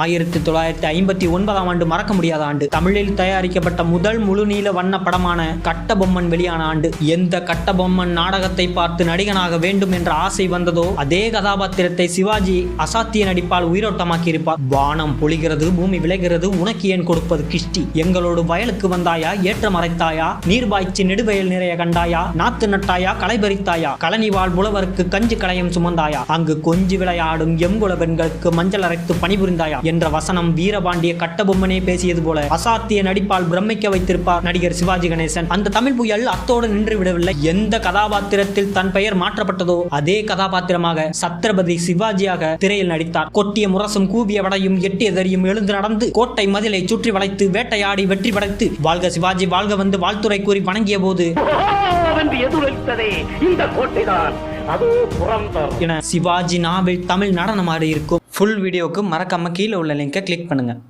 ஆயிரத்தி தொள்ளாயிரத்தி ஐம்பத்தி ஒன்பதாம் ஆண்டு மறக்க முடியாத ஆண்டு. தமிழில் தயாரிக்கப்பட்ட முதல் முழுநீள வண்ண படமான கட்டபொம்மன் வெளியான ஆண்டு. எந்த கட்டபொம்மன் நாடகத்தை பார்த்து நடிகனாக வேண்டும் என்ற ஆசை வந்ததோ அதே கதாபாத்திரத்தை சிவாஜி அசாத்திய நடிப்பால் உயிரோட்டமாக்கி இருப்பார் வானம் பொழிகிறது பூமி விளைகிறது உனக்கு ஏன் கொடுப்பது கிஷ்டி? எங்களோடு வயலுக்கு வந்தாயா ஏற்ற மறைத்தாயா நீர் பாய்ச்சி நெடுவயல் நிறைய கண்டாயா? நாத்து நட்டாயா? களை பறித்தாயா? களனி வாழ் புலவருக்கு கஞ்சி களையம் சுமந்தாயா? அங்கு கொஞ்சி விளையாடும் எங்குல பெண்களுக்கு மஞ்சள் அரைத்து பணிபுரிந்தாயா? என்ற வசனம் வீரபாண்டிய கட்டபொம்மனே பேசியது போல அசாத்திய நடிப்பால் பிரமிக்க வைத்திருப்பார் நடிகர் சிவாஜி கணேசன். அந்த தமிழ் புயல் அத்தோடு நின்று விடவில்லை. எந்த கதாபாத்திரத்தில் தன் பெயர் மாற்றப்பட்டதோ அதே கதாபாத்திரமாக சத்ரபதி சிவாஜியாக திரையில் நடித்தார். கொட்டிய முரசும் கூவிய வடையும் எட்டிய தறியும் எழுந்து நடந்து கோட்டை மதிலை சுற்றி வளைத்து வேட்டையாடி வெற்றி படைத்து வாழ்க சிவாஜி வாழ்க வந்து வாழ்த்துரை கூறி வணங்கிய போது என சிவாஜி நாவில் தமிழ் நடனமாடி இருக்கும். ஃபுல் வீடியோவுக்கு மறக்காம கீழே உள்ள லிங்கை கிளிக் பண்ணுங்கள்